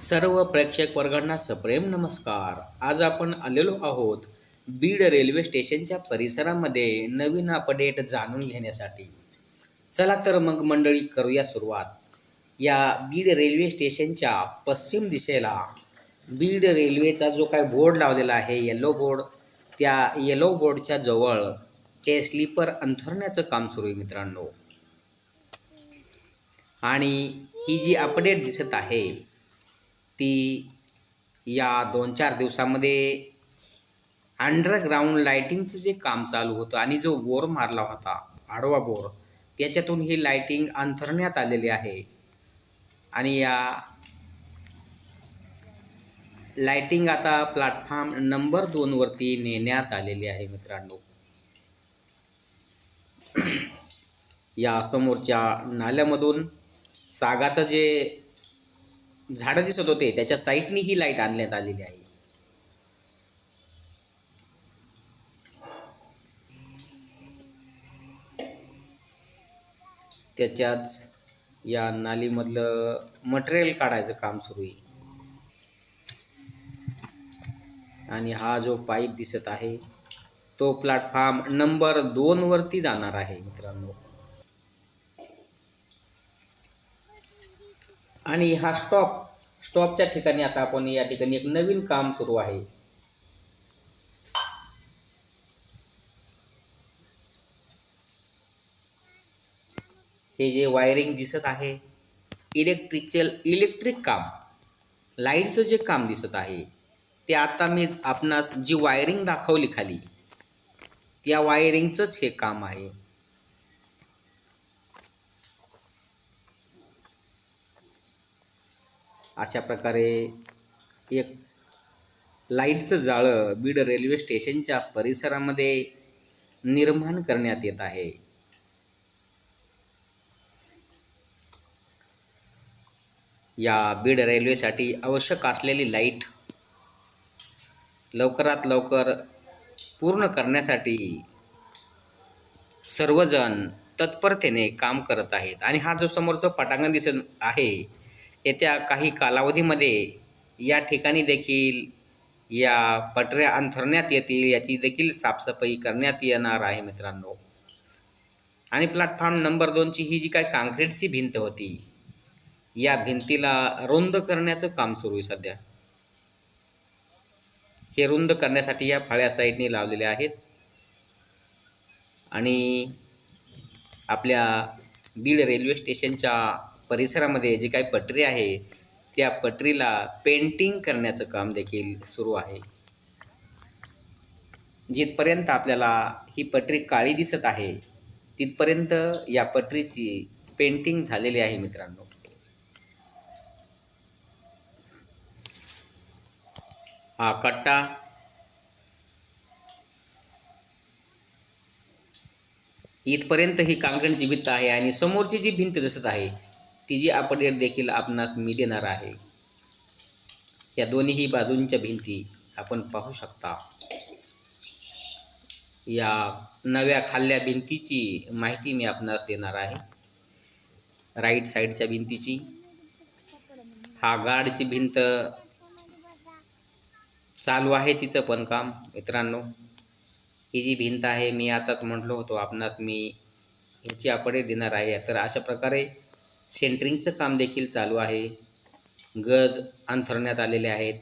सर्व प्रेक्षक वर्गांना सप्रेम नमस्कार. आज आपण आलेलो आहोत बीड रेल्वे स्टेशनच्या परिसरामध्ये नवीन अपडेट जाणून घेण्यासाठी. चला तर मग मंडळी करूया सुरुवात. या बीड रेल्वे स्टेशनच्या पश्चिम दिशेला बीड रेल्वेचा जो काय बोर्ड लावलेला आहे येलो बोर्ड त्या येलो बोर्डच्या जवळ ते स्लीपर अंथरण्याचं काम सुरू आहे मित्रांनो. आणि ही जी अपडेट दिसत आहे ती या दोन चार दिवसामध्ये अंडरग्राऊंड लायटिंगचं जे काम चालू होतं आणि जो बोर मारला होता आडवा बोर त्याच्यातून ही लायटिंग अंथरण्यात आलेली आहे. आणि या लाइटिंग आता प्लॅटफॉर्म नंबर दोनवरती नेण्यात आलेली आहे मित्रांनो. या समोरच्या नाल्यामधून सागाचं जे झाडं दिसत होते. त्याच्या साईडनी ही लाइट आणण्यात आलेली आहे. त्याच्याच या नालीमधलं मटेरियल काढायचं काम सुरू आहे. आणि हा जो पाईप दिसत आहे तो प्लॅटफॉर्म नंबर दोनवरती जाणार आहे मित्रांनो. आणि हा स्टॉप स्टॉपच्या ठिकाणी आता आपण या ठिकाणी एक नवीन काम सुरू आहे. हे जे वायरिंग दिसत आहे इलेक्ट्रिकचे इलेक्ट्रिक काम लाईटचं जे काम दिसत आहे. ते आता मी आपणास जी वायरिंग दाखवली खाली त्या वायरिंगचंच हे काम आहे. अशा प्रकारे एक लाईटचं जाळं बीड रेल्वे स्टेशनच्या परिसरामध्ये निर्माण करण्यात येत आहे. या बीड रेल्वेसाठी आवश्यक असलेली लाइट लवकरात लवकर पूर्ण करण्यासाठी सर्वजण तत्परतेने काम करत आहेत. आणि हा जो समोरचा पटांगण दिसत आहे येत्या काही कालावधीमध्ये या ठिकाणी देखील या पटऱ्या अंथरण्यात येतील याची देखील साफसफाई करण्यात येणार आहे मित्रांनो. आणि प्लॅटफॉर्म नंबर दोनची ही जी काय काँक्रीटची भिंत होती या भिंतीला रुंद करण्याचं काम सुरू आहे सध्या. हे रुंद करण्यासाठी या फाळ्या साईडने लावलेले आहेत. आणि आपल्या बीड रेल्वे स्टेशनच्या परिसरामध्ये जी काही पटरी आहे त्या पटरीला पेंटिंग करण्याचं काम देखील सुरू आहे. जिथपर्यंत आपल्याला ही पटरी काळी दिसत आहे तिथपर्यंत या पटरीची पेंटिंग झालेली आहे मित्रांनो. हा कट्टा. इथपर्यंत ही कांकणची भिंत आहे आणि समोरची जी भिंत दिसत आहे तिची अपडेट देखील आपणास मी देणार आहे या दोन्हीही बाजूंच्या भिंती आपण पाहू शकता. या नव्या खाल्ल्या भिंतीची माहिती मी आपणास देणार आहे. राईट साईडच्या भिंतीची. हा गाडची भिंत चालू आहे तिचं पण काम मित्रांनो. ही जी भिंत आहे मी आताच म्हटलो होतो आपणास मी ह्याची अपडेट देणार आहे. तर अशा प्रकारे सेंटरिंगचं काम देखील चालू आहे. गज अंथरण्यात आलेले आहेत.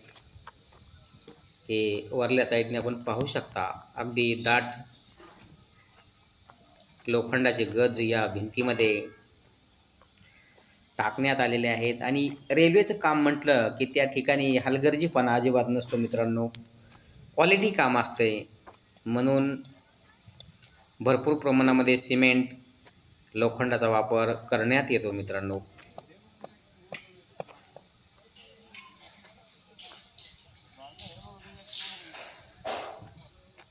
हे वरल्या साईडने आपण पाहू शकता. अगदी दाट लोखंडाचे गज या भिंतीमध्ये टाकण्यात आलेले आहेत. आणि रेल्वेचं काम म्हटलं की त्या ठिकाणी हलगर्जीपणा अजिबात नसतो मित्रांनो. क्वालिटी काम असते. म्हणून भरपूर प्रमाणामध्ये सिमेंट लोखंडाचा वापर करण्यात येतो मित्रांनो.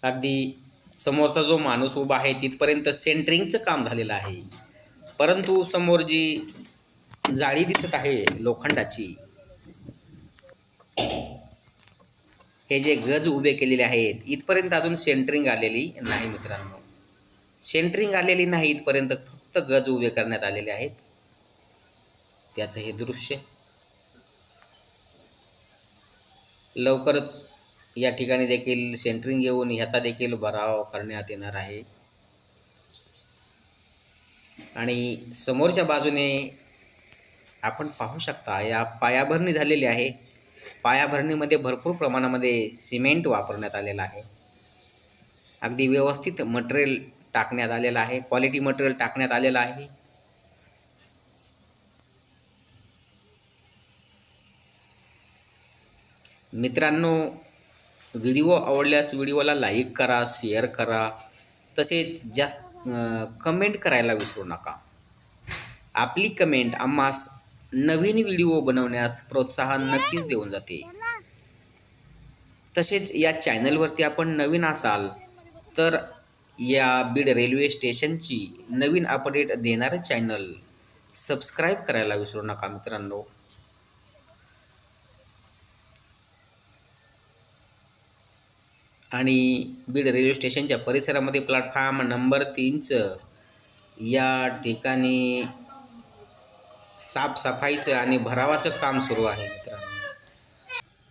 अगदी समोरचा जो माणूस उभा आहे तिथपर्यंत सेंटरिंगचं काम झालेलं आहे. परंतु समोर जी जाळी दिसत आहे लोखंडाची हे जे गज उभे केलेले आहेत इथपर्यंत अजून सेंटरिंग आलेली नाही मित्रांनो. सेंटरिंग आलेली नाही इथपर्यंत फक्त गज उभे करण्यात आलेले आहेत. त्याचं हे दृश्य लवकरच या ठिकाणी देखील सेंटरिंग येऊन ह्याचा देखील भराव करण्यात येणार आहे. आणि समोरच्या बाजूने आपण पाहू शकता या पायाभरणी झालेली आहे. पायाभरणीमध्ये भरपूर प्रमाणामध्ये सिमेंट वापरण्यात आलेलं आहे. अगदी व्यवस्थित मटेरियल टाकण्यात आलेला आहे. क्वालिटी मटेरियल टाकण्यात आलेलं आहे. मित्रांनो व्हिडिओ आवडल्यास व्हिडिओला लाईक करा शेअर करा. तसेच जास्त कमेंट करायला विसरू नका. आपली कमेंट आम्हास नवीन व्हिडिओ बनवण्यास प्रोत्साहन नक्कीच देऊन जाते. तसेच या चॅनलवरती आपण नवीन असाल तर या बीड रेल्वे स्टेशनची नवीन अपडेट देणारे चॅनल. सबस्क्राईब करायला विसरू नका मित्रांनो. आणि बीड रेल्वे स्टेशनच्या परिसरामध्ये प्लॅटफॉर्म नंबर तीनचं. या ठिकाणी साफसफाईचं आणि भरावाचं काम सुरू आहे मित्रांनो.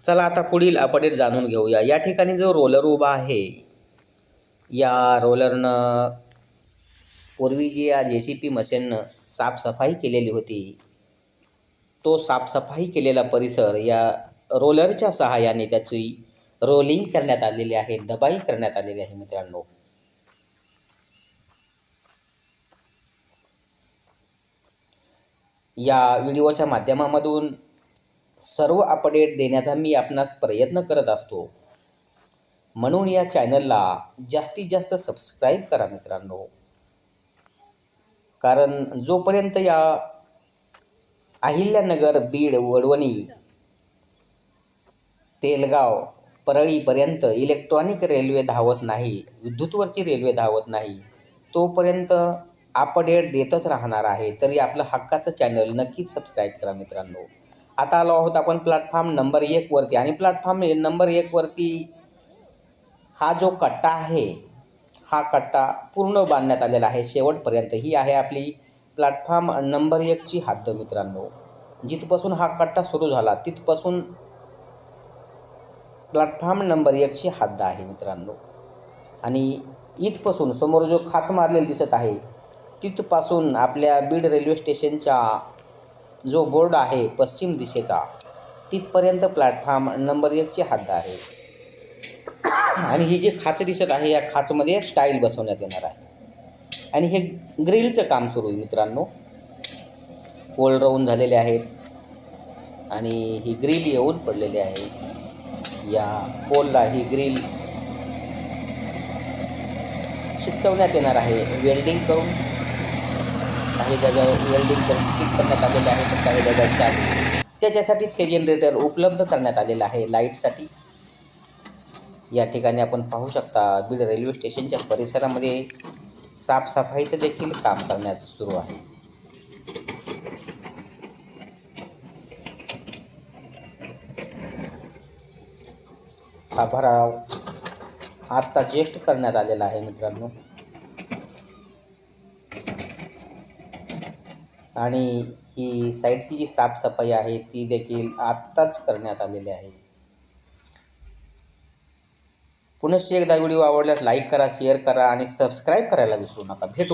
चला आता पुढील अपडेट जाणून घेऊया. या ठिकाणी जो रोलर उभा आहे या रोलरनं पूर्वी जी या जे सी पी मशीननं साफसफाई केलेली होती तो साफसफाई केलेला परिसर या रोलरच्या सहाय्याने त्याची रोलिंग करण्यात आलेली आहे दबाई करण्यात आलेली आहे मित्रांनो. या व्हिडिओच्या माध्यमामधून सर्व अपडेट देण्याचा मी आपणास प्रयत्न करत असतो. म्हणून या चॅनलला जास्तीत जास्त सबस्क्राईब करा मित्रांनो. कारण जोपर्यंत या अहिल्यानगर बीड वडवणी तेलगाव परळीपर्यंत इलेक्ट्रॉनिक रेल्वे धावत नाही विद्युतवरची रेल्वे धावत नाही तोपर्यंत अपडेट देतच राहणार आहे. तरी आपलं हक्काचं चॅनल नक्कीच सबस्क्राईब करा मित्रांनो. आता आलो आहोत आपण प्लॅटफॉर्म नंबर एकवरती आणि प्लॅटफॉर्म नंबर एकवरती हा जो कट्टा आहे हा कट्टा पूर्ण बांधण्यात आलेला आहे. शेवटपर्यंत ही आहे आपली प्लॅटफॉर्म नंबर एकची हद्द मित्रांनो. जिथपासून हा कट्टा सुरू झाला तिथपासून प्लॅटफॉर्म नंबर एकची हद्द आहे मित्रांनो. आणि इथपासून समोर जो खात मारलेला दिसत आहे तिथपासून आपल्या बीड रेल्वे स्टेशनचा जो बोर्ड आहे पश्चिम दिशेचा तिथपर्यंत प्लॅटफॉर्म नंबर एकची हद्द आहे. आणि ही जी खाच दिसत आहे या खाचमध्ये स्टाईल बसवण्यात येणार आहे. आणि हे ग्रिलचं काम सुरू आहे मित्रांनो. पोल राऊंड झालेले आहेत. आणि ही ग्रिल येऊन पडलेली आहे. या पोलला ही ग्रिल शिकवण्यात येणार आहे. वेल्डिंग करून काही जागा वेल्डिंग करून फिट करण्यात आलेले आहे तर काही जागा चालू. त्याच्यासाठीच हे जनरेटर उपलब्ध करण्यात आलेलं आहे. लाईटसाठी या ठिकाणी आपण पाहू शकता बीड रेल्वे स्टेशनच्या परिसरामध्ये साफसफाईचं देखील काम करण्यात सुरू आहे. हा भराव आत्ता ज्येष्ठ करण्यात आलेला आहे मित्रांनो. आणि ही साईडची जी साफसफाई आहे ती देखील आत्ताच करण्यात आलेली आहे. पुनश्च एकदा व्हिडिओ आवडल्यास लाईक करा शेअर करा आणि सबस्क्राईब करायला विसरू नका. भेटू.